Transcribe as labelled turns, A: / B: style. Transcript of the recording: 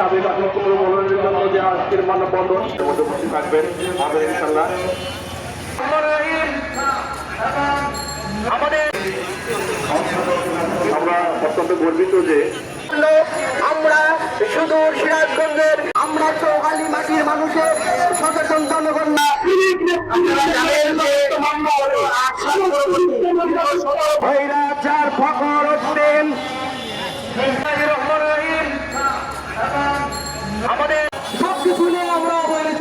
A: আসন মনোনয়নের জন্য যে আজকের মানববন্ধন। মধ্যে উপস্থিত থাকবেন আমাদের ইনশাল্লাহ। আমরা অত্যন্ত গর্বিত যে
B: আমরা সুদূর সিরাজগঞ্জের আমরা চৌহালি মাটির মানুষের সচেতন জনগণ না। জানেন যে
A: ফকর